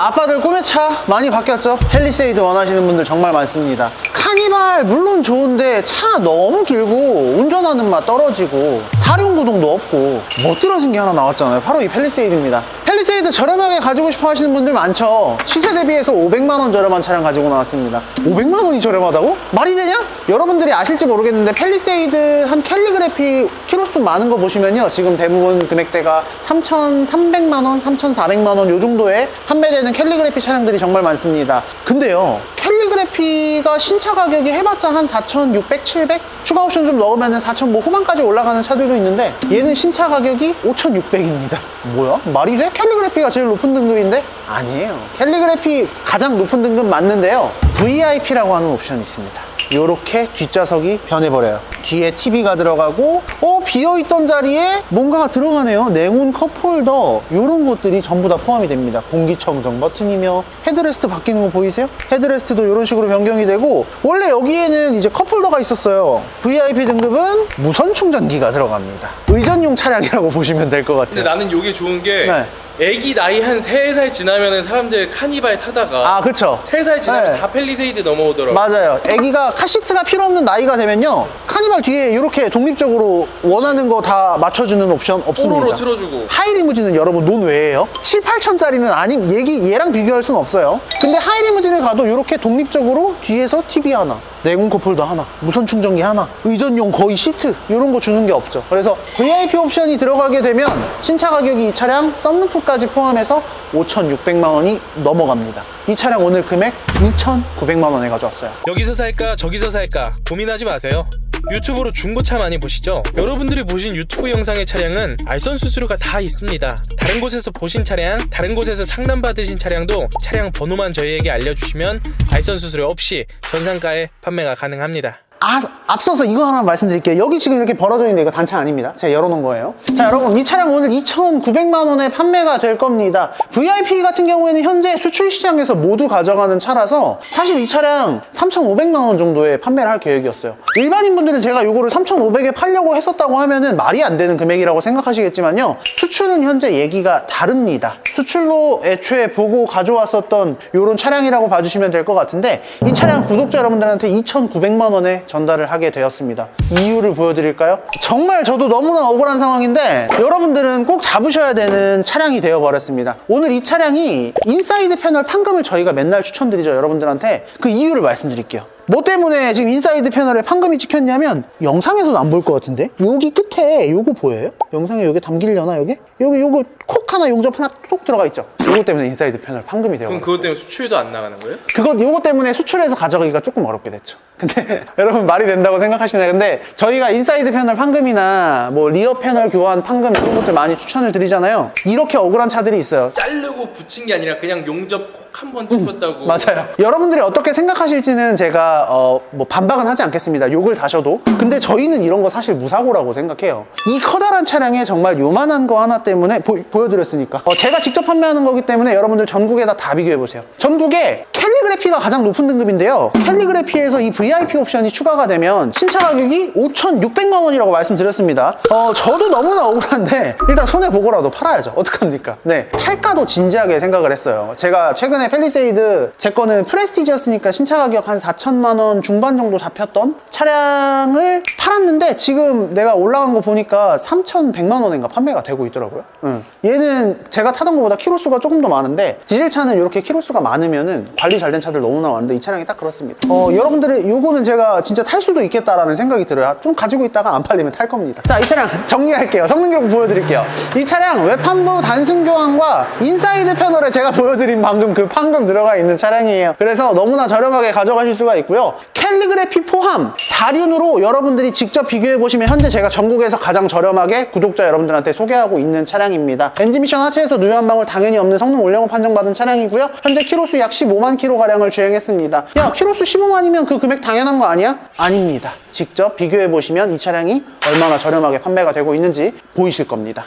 아빠들 꿈의 차 많이 바뀌었죠? 헬리세이드 원하시는 분들 정말 많습니다. 카니발 물론 좋은데 차 너무 길고 운전하는 맛 떨어지고 사륜구동도 없고 멋들어진 게 하나 나왔잖아요. 바로 이 펠리세이드입니다. 펠리세이드 저렴하게 가지고 싶어 하시는 분들 많죠. 시세 대비해서 500만 원 저렴한 차량 가지고 나왔습니다. 500만 원이 저렴하다고? 말이 되냐? 여러분들이 아실지 모르겠는데 펠리세이드 한 캘리그래피 키로수 많은 거 보시면요. 지금 대부분 금액대가 3,300만 원, 3,400만 원 요 정도에 판매되는 캘리그래피 차량들이 정말 많습니다. 근데요. 캘리 그래피가 신차 가격이 해봤자 한 4,600, 700? 추가 옵션 좀 넣으면 4,000뭐 후반까지 올라가는 차들도 있는데 얘는 신차 가격이 5,600입니다. 뭐야? 말이 돼? 캘리그래피가 제일 높은 등급인데? 아니에요. 캘리그래피 가장 높은 등급 맞는데요. VIP라고 하는 옵션이 있습니다. 이렇게 뒷좌석이 변해버려요. 뒤에 TV가 들어가고, 어, 비어있던 자리에 뭔가가 들어가네요. 냉온 컵홀더, 이런 것들이 전부 다 포함이 됩니다. 공기청정 버튼이며, 헤드레스트 바뀌는 거 보이세요? 헤드레스트도 이런 식으로 변경이 되고, 원래 여기에는 이제 컵홀더가 있었어요. VIP 등급은 무선 충전기가 들어갑니다. 의전용 차량이라고 보시면 될것 근데 같아요. 나는 이게 좋은 게 네. 애기 나이 한 3살 지나면은 사람들 카니발 타다가 아, 그쵸. 3살 지나면 네. 다 펠리세이드 넘어오더라고 맞아요. 아기가 카시트가 필요 없는 나이가 되면요. 카니발 뒤에 이렇게 독립적으로 원 하는 거 다 맞춰주는 옵션 없습니다. 호로로 틀어주고 하이리무진은 여러분 논외예요. 7, 8천짜리는 아니 얘기 얘랑 비교할 수는 없어요. 근데 하이리무진을 가도 이렇게 독립적으로 뒤에서 TV 하나, 내공 컵홀더 하나, 무선 충전기 하나, 의전용 거의 시트 이런 거 주는 게 없죠. 그래서 VIP 옵션이 들어가게 되면 신차 가격이 이 차량 썬루프까지 포함해서 5,600만 원이 넘어갑니다. 이 차량 오늘 금액 2,900만 원에 가져왔어요. 여기서 살까 저기서 살까 고민하지 마세요 유튜브로 중고차 많이 보시죠? 여러분들이 보신 유튜브 영상의 차량은 알선 수수료가 다 있습니다. 다른 곳에서 보신 차량, 다른 곳에서 상담 받으신 차량도 차량 번호만 저희에게 알려주시면 알선 수수료 없이 전상가에 판매가 가능합니다. 아, 앞서서 이거 하나 말씀드릴게요. 여기 지금 이렇게 벌어져 있는데 이거 단차 아닙니다. 제가 열어놓은 거예요. 자, 여러분, 이 차량 오늘 2,900만 원에 판매가 될 겁니다. VIP 같은 경우에는 현재 수출 시장에서 모두 가져가는 차라서 사실 이 차량 3,500만 원 정도에 판매를 할 계획이었어요. 일반인 분들은 제가 이거를 3,500에 팔려고 했었다고 하면은 말이 안 되는 금액이라고 생각하시겠지만요. 수출은 현재 얘기가 다릅니다. 수출로 애초에 보고 가져왔었던 이런 차량이라고 봐주시면 될 것 같은데 이 차량 구독자 여러분들한테 2,900만 원에 전달을 하게 되었습니다. 이유를 보여드릴까요? 정말 저도 너무나 억울한 상황인데 여러분들은 꼭 잡으셔야 되는 차량이 되어버렸습니다. 오늘 이 차량이 인사이드 패널 판금을 저희가 맨날 추천드리죠 여러분들한테 그 이유를 말씀드릴게요. 뭐 때문에 지금 인사이드 패널에 판금이 찍혔냐면 영상에서는 안 보일 것 같은데 여기 끝에 요거 보여요? 영상에 여기 담기려나 여기? 여기 요거 콕 하나 용접 하나 톡 들어가 있죠? 요거 때문에 인사이드 패널 판금이 되어 그럼. 그것 때문에 수출도 안 나가는 거예요? 그것 요거 때문에 수출해서 가져가기가 조금 어렵게 됐죠. 근데 여러분 말이 된다고 생각하시나요? 근데 저희가 인사이드 패널 판금이나 뭐 리어 패널 교환 판금 이런 것들 많이 추천을 드리잖아요. 이렇게 억울한 차들이 있어요. 자르고 붙인 게 아니라 그냥 용접 콕 한 번 찍혔다고 맞아요. 여러분들이 어떻게 생각하실지는 제가 어, 뭐 반박은 하지 않겠습니다. 욕을 다셔도. 근데 저희는 이런 거 사실 무사고라고 생각해요. 이 커다란 차량에 정말 요만한 거 하나 때문에 보, 여드렸으니까 제가 직접 판매하는 거기 때문에 여러분들 전국에다 다 비교해 보세요. 전국에 캘리그래피가 가장 높은 등급인데요. 캘리그래피에서 이 VIP 옵션이 추가가 되면 신차 가격이 5,600만 원이라고 말씀드렸습니다. 어, 저도 너무나 억울한데 일단 손해 보고라도 팔아야죠. 어떡합니까? 네. 탈까도 진지하게 생각을 했어요. 제가 최근에 펠리세이드 제 거는 프레스티지였으니까 신차 가격 한 4천만 원 중반 정도 잡혔던 차량을 팔았는데 지금 내가 올라간 거 보니까 3,100만 원인가 판매가 되고 있더라고요. 응. 얘는 제가 타던 것보다 키로수가 조금 더 많은데 디젤차는 이렇게 키로수가 많으면은 관리 잘 된 차들 너무나 많은데 이 차량이 딱 그렇습니다. 어, 여러분들의 요거는 제가 진짜 탈 수도 있겠다라는 생각이 들어요. 좀 가지고 있다가 안 팔리면 탈 겁니다. 자, 이 차량 정리할게요. 성능 기록 보여드릴게요. 이 차량 외판부 단순 교환과 인사이드 패널에 제가 보여드린 방금 그 판금 들어가 있는 차량이에요. 그래서 너무나 저렴하게 가져가실 수가 있고요. 캘리그래피 포함 4륜으로 여러분들이 직접 비교해 보시면 현재 제가 전국에서 가장 저렴하게 구독자 여러분들한테 소개하고 있는 차량입니다. 엔진 미션 하체에서 누유 한 방울 당연히 없는 성능 올영업 판정받은 차량이고요. 현재 키로수 약 15만 킬로 가량을 주행했습니다. 야 키로수 15만이면 그 금액 당연한 거 아니야? 아닙니다. 직접 비교해 보시면 이 차량이 얼마나 저렴하게 판매가 되고 있는지 보이실 겁니다.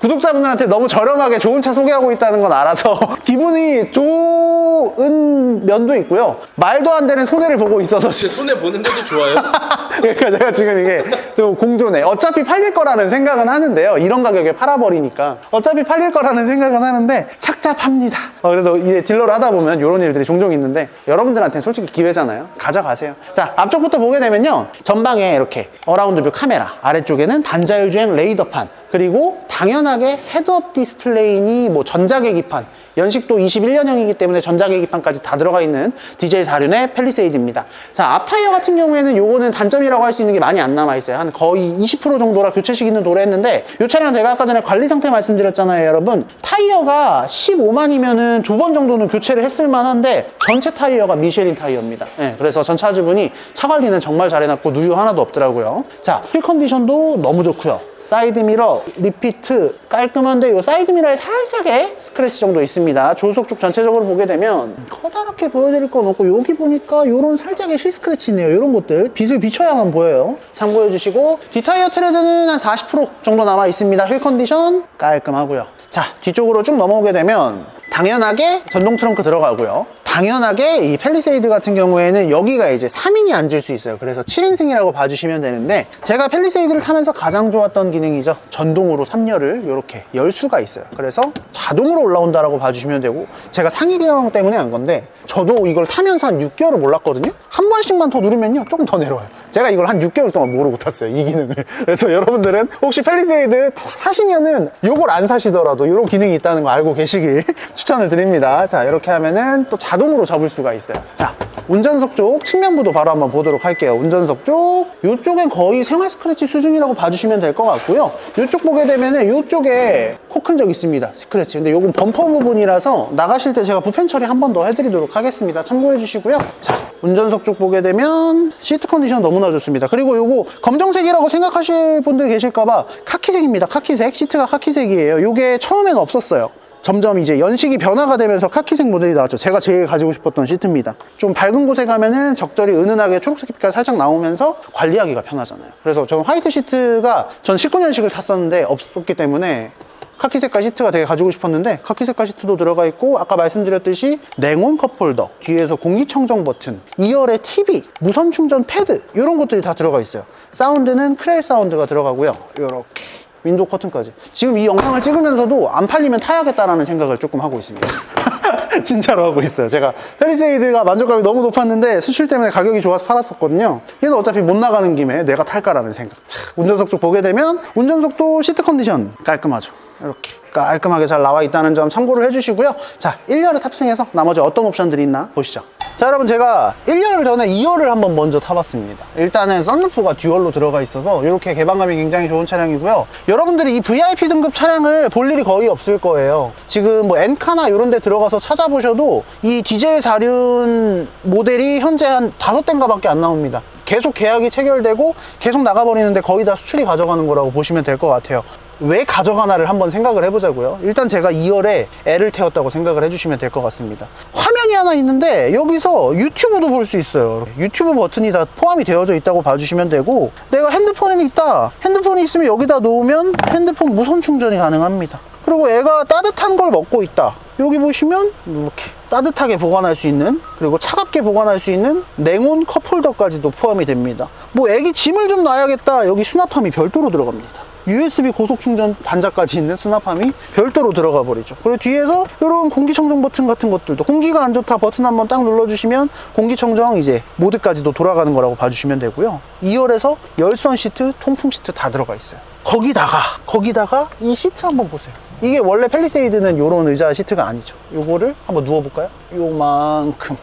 구독자분들한테 너무 저렴하게 좋은 차 소개하고 있다는 건 알아서 기분이 좋 좋은 면도 있고요. 말도 안 되는 손해를 보고 있어서 지금 손해 보는데도 좋아요? 그러니까 내가 지금 이게 좀 공존해. 어차피 팔릴 거라는 생각은 하는데요. 이런 가격에 팔아버리니까. 어차피 팔릴 거라는 생각은 하는데 착잡합니다. 어, 그래서 이제 딜러를 하다 보면 이런 일들이 종종 있는데 여러분들한테는 솔직히 기회잖아요. 가져가세요. 자, 앞쪽부터 보게 되면요. 전방에 이렇게 어라운드 뷰 카메라, 아래쪽에는 반자율 주행 레이더판, 그리고 당연하게 헤드업 디스플레이니 뭐 전자계기판, 연식도 21년형이기 때문에 전자계기판까지 다 들어가 있는 디젤 4륜의 펠리세이드입니다. 자, 앞 타이어 같은 경우에는 요거는 단점이라고 할 수 있는 게 많이 안 남아있어요. 한 거의 20% 정도라 교체 시기는 도래했는데 이 차량 제가 아까 전에 관리 상태 말씀드렸잖아요, 여러분. 타이어가 15만이면은 두 번 정도는 교체를 했을 만한데 전체 타이어가 미쉐린 타이어입니다. 예, 그래서 전 차주분이 차 관리는 정말 잘해놨고 누유 하나도 없더라고요. 자, 휠 컨디션도 너무 좋고요. 사이드 미러, 리피트 깔끔한데 이 사이드 미러에 살짝의 스크래치 정도 있습니다. 조수석 쪽 전체적으로 보게 되면 커다랗게 보여드릴 건 없고 여기 보니까 이런 살짝의 실 스크래치 있네요. 이런 것들 빛을 비춰야만 보여요. 참고해 주시고 뒷타이어 트레드는 한 40% 정도 남아 있습니다. 휠 컨디션 깔끔하고요. 자 뒤쪽으로 쭉 넘어오게 되면 당연하게 전동 트렁크 들어가고요. 당연하게 이 펠리세이드 같은 경우에는 여기가 이제 3인이 앉을 수 있어요. 그래서 7인승이라고 봐주시면 되는데 제가 펠리세이드를 타면서 가장 좋았던 기능이죠. 전동으로 3열을 이렇게 열 수가 있어요. 그래서 자동으로 올라온다라고 봐주시면 되고 제가 상위 계형 때문에 한 건데 저도 이걸 타면서 한 6개월을 몰랐거든요. 한 번씩만 더 누르면요 조금 더 내려와요. 제가 이걸 한 6개월 동안 모르고 탔어요. 이 기능을. 그래서 여러분들은 혹시 펠리세이드 사시면은 요걸 안 사시더라도 이런 기능이 있다는 거 알고 계시길 추천을 드립니다. 자 이렇게 하면은 또 자동 으로 접을 수가 있어요. 자 운전석 쪽 측면부도 바로 한번 보도록 할게요. 운전석 쪽 이쪽엔 거의 생활 스크래치 수준이라고 봐주시면 될 것 같고요. 이쪽 보게 되면은 이쪽에 코 큰 적 있습니다. 스크래치. 근데 요건 범퍼 부분이라서 나가실 때 제가 부펜 처리 한 번 더 해드리도록 하겠습니다. 참고해 주시고요. 자 운전석 쪽 보게 되면 시트 컨디션 너무나 좋습니다. 그리고 요거 검정색이라고 생각하실 분들 계실까봐 카키색입니다. 카키색 시트가 카키색이에요. 요게 처음에는 없었어요. 점점 이제 연식이 변화가 되면서 카키색 모델이 나왔죠. 제가 제일 가지고 싶었던 시트입니다. 좀 밝은 곳에 가면은 적절히 은은하게 초록색 빛깔 살짝 나오면서 관리하기가 편하잖아요. 그래서 저는 화이트 시트가 전 19년식을 탔었는데 없었기 때문에 카키 색깔 시트가 되게 가지고 싶었는데 카키 색깔 시트도 들어가 있고 아까 말씀드렸듯이 냉온 컵홀더 뒤에서 공기청정 버튼 2열에 TV 무선 충전 패드 이런 것들이 다 들어가 있어요 사운드는 크렐 사운드가 들어가고요 이렇게 윈도우 커튼까지. 지금 이 영상을 찍으면서도 안 팔리면 타야겠다라는 생각을 조금 하고 있습니다. 진짜로 하고 있어요. 제가 페리세이드가 만족감이 너무 높았는데 수출 때문에 가격이 좋아서 팔았었거든요. 얘는 어차피 못 나가는 김에 내가 탈까라는 생각. 참, 운전석 쪽 보게 되면 운전석도 시트 컨디션 깔끔하죠 이렇게 깔끔하게 잘 나와 있다는 점 참고를 해주시고요. 자, 1열에 탑승해서 나머지 어떤 옵션들이 있나 보시죠. 자, 여러분 제가 1열 전에 2열을 한번 먼저 타봤습니다. 일단은 썬루프가 듀얼로 들어가 있어서 이렇게 개방감이 굉장히 좋은 차량이고요. 여러분들이 이 VIP 등급 차량을 볼 일이 거의 없을 거예요. 지금 뭐 엔카나 이런 데 들어가서 찾아보셔도 이 디젤 4륜 모델이 현재 한 다섯 대인가 밖에 안 나옵니다. 계속 계약이 체결되고 계속 나가버리는데 거의 다 수출이 가져가는 거라고 보시면 될 것 같아요. 왜 가져가나를 한번 생각을 해보자고요. 일단 제가 2열에 애를 태웠다고 생각을 해주시면 될 것 같습니다. 화면이 하나 있는데 여기서 유튜브도 볼 수 있어요. 유튜브 버튼이 다 포함이 되어져 있다고 봐주시면 되고 내가 핸드폰이 있다. 핸드폰이 있으면 여기다 놓으면 핸드폰 무선 충전이 가능합니다. 그리고 애가 따뜻한 걸 먹고 있다. 여기 보시면 이렇게 따뜻하게 보관할 수 있는 그리고 차갑게 보관할 수 있는 냉온 컵홀더까지도 포함이 됩니다. 뭐 애기 짐을 좀 놔야겠다. 여기 수납함이 별도로 들어갑니다. USB 고속 충전 단자까지 있는 수납함이 별도로 들어가 버리죠. 그리고 뒤에서 이런 공기청정 버튼 같은 것들도 공기가 안 좋다 버튼 한번 딱 눌러주시면 공기청정 이제 모드까지도 돌아가는 거라고 봐주시면 되고요. 2열에서 열선 시트, 통풍 시트 다 들어가 있어요. 거기다가 거기다가 이 시트 한번 보세요. 이게 원래 펠리세이드는 이런 의자 시트가 아니죠. 요거를 한번 누워볼까요? 요만큼.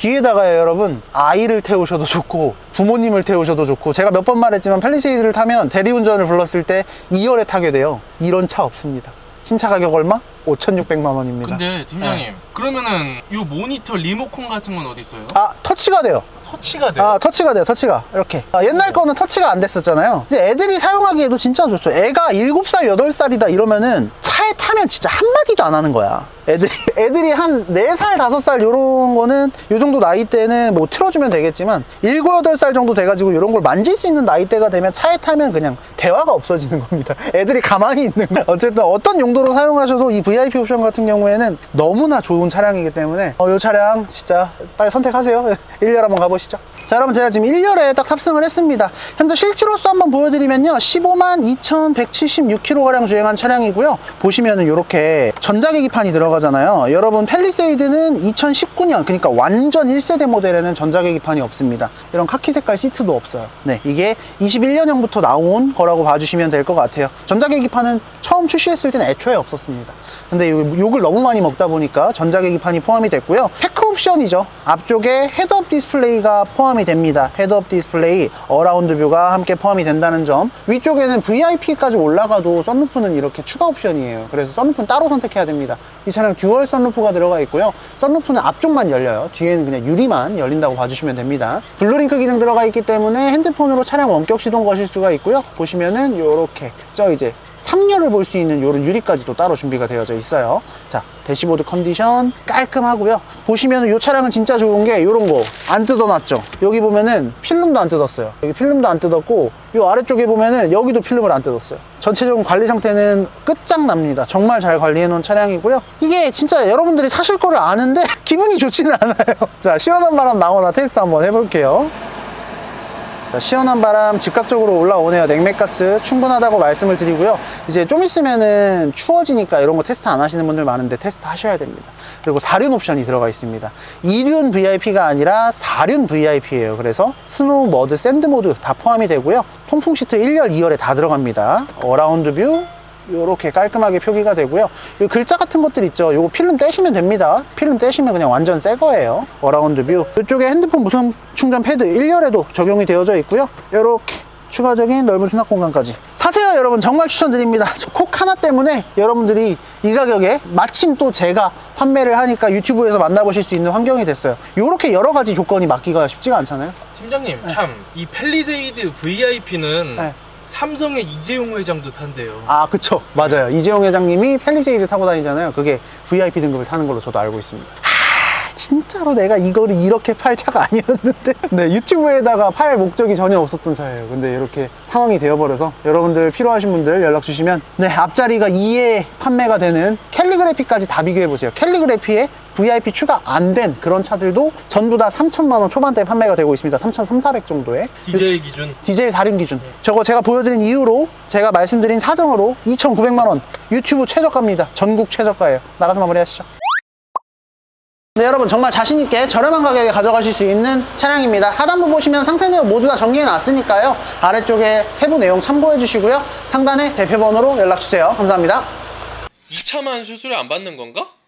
뒤에다가 여러분. 아이를 태우셔도 좋고 부모님을 태우셔도 좋고. 제가 몇 번 말했지만 펠리세이드를 타면 대리운전을 불렀을 때 2열에 타게 돼요. 이런 차 없습니다. 신차 가격 얼마? 5,600만 원입니다. 근데 팀장님 그러면은 요 모니터 리모컨 같은 건 어디 있어요? 아 터치가 돼요. 터치가 돼요? 아 터치가 돼요 터치가. 이렇게. 아, 옛날 거는 터치가 안 됐었잖아요. 근데 애들이 사용하기에도 진짜 좋죠. 애가 7살 8살이다 이러면은 차 차에 타면 진짜 한마디도 안 하는 거야. 애들이, 애들이 한 4살, 5살 요런 거는 요 정도 나이 때는 뭐 틀어주면 되겠지만 7, 8살 정도 돼가지고 요런 걸 만질 수 있는 나이대가 되면 차에 타면 그냥 대화가 없어지는 겁니다. 애들이 가만히 있는 거야. 어쨌든 어떤 용도로 사용하셔도 이 VIP 옵션 같은 경우에는 너무나 좋은 차량이기 때문에 어, 요 차량 진짜 빨리 선택하세요. 1열 한번 가보시죠. 자 여러분 제가 지금 1열에 딱 탑승을 했습니다. 현재 실키로수 한번 보여드리면요. 15만 2,176km가량 주행한 차량이고요. 보시면은 이렇게 전자 계기판이 들어가잖아요. 여러분 펠리세이드는 2019년 그러니까 완전 1세대 모델에는 전자 계기판이 없습니다. 이런 카키 색깔 시트도 없어요. 네, 이게 21년형부터 나온 거라고 봐주시면 될 것 같아요. 전자 계기판은 처음 출시했을 때는 애초에 없었습니다. 근데 요- 욕을 너무 많이 먹다 보니까 전자 계기판이 포함이 됐고요. 테크 옵션이죠. 앞쪽에 헤드업 디스플레이가 포함이 됩니다. 헤드업 디스플레이, 어라운드 뷰가 함께 포함이 된다는 점. 위쪽에는 VIP까지 올라가도 썬루프는 이렇게 추가 옵션이에요. 그래서 썬루프는 따로 선택해야 됩니다. 이 차량 듀얼 썬루프가 들어가 있고요. 썬루프는 앞쪽만 열려요. 뒤에는 그냥 유리만 열린다고 봐주시면 됩니다. 블루링크 기능 들어가 있기 때문에 핸드폰으로 차량 원격 시동 거실 수가 있고요. 보시면은 요렇게 저 이제 3열을 볼 수 있는 이런 유리까지도 따로 준비가 되어져 있어요. 자, 대시보드 컨디션 깔끔하고요. 보시면 이 차량은 진짜 좋은 게 이런 거 안 뜯어놨죠. 여기 보면은 필름도 안 뜯었어요. 여기 필름도 안 뜯었고 이 아래쪽에 보면은 여기도 필름을 안 뜯었어요. 전체적인 관리 상태는 끝장납니다. 정말 잘 관리해 놓은 차량이고요. 이게 진짜 여러분들이 사실 거를 아는데 기분이 좋지는 않아요. 자, 시원한 바람 나오나 테스트 한번 해볼게요. 자, 시원한 바람 즉각적으로 올라오네요. 냉매가스 충분하다고 말씀을 드리고요. 이제 좀 있으면은 추워지니까 이런 거 테스트 안 하시는 분들 많은데 테스트 하셔야 됩니다. 그리고 4륜 옵션이 들어가 있습니다. 2륜 VIP가 아니라 4륜 VIP예요. 그래서 스노우, 머드, 샌드 모드 다 포함이 되고요. 통풍 시트 1열, 2열에 다 들어갑니다. 어라운드 뷰, 이렇게 깔끔하게 표기가 되고요. 이 글자 같은 것들 있죠. 요거 필름 떼시면 됩니다. 필름 떼시면 그냥 완전 새 거예요. 어라운드 뷰. 이쪽에 핸드폰 무선 충전 패드 1열에도 적용이 되어져 있고요. 이렇게 추가적인 넓은 수납 공간까지. 사세요, 여러분. 정말 추천드립니다. 저콕 하나 때문에 여러분들이 이 가격에 마침 또 제가 판매를 하니까 유튜브에서 만나보실 수 있는 환경이 됐어요. 이렇게 여러 가지 조건이 맞기가 쉽지가 않잖아요. 팀장님 참이 펠리세이드 VIP는 네. 삼성의 이재용 회장도 탄대요. 아, 그쵸. 맞아요. 이재용 회장님이 펠리세이드 타고 다니잖아요. 그게 VIP 등급을 타는 걸로 저도 알고 있습니다. 하, 진짜로 내가 이거를 이렇게 팔 차가 아니었는데. 네, 유튜브에다가 팔 목적이 전혀 없었던 차예요. 근데 이렇게 상황이 되어버려서 여러분들 필요하신 분들 연락 주시면 네, 앞자리가 2에 판매가 되는 캘리그래피까지 다 비교해 보세요. 캘리그래피에 VIP 추가 안 된 그런 차들도 전부 다 3천만 원 초반대에 판매가 되고 있습니다. 3,300, 400 정도에. 디젤 기준 디젤 4륜 기준. 저거 제가 보여드린 이유로 제가 말씀드린 사정으로 2,900만 원 유튜브 최저가입니다. 전국 최저가예요. 나가서 마무리하시죠. 네, 여러분 정말 자신있게 저렴한 가격에 가져가실 수 있는 차량입니다. 하단부 보시면 상세 내용 모두 다 정리해 놨으니까요. 아래쪽에 세부 내용 참고해 주시고요. 상단에 대표번호로 연락주세요. 감사합니다. 2차만 수수료 안 받는 건가?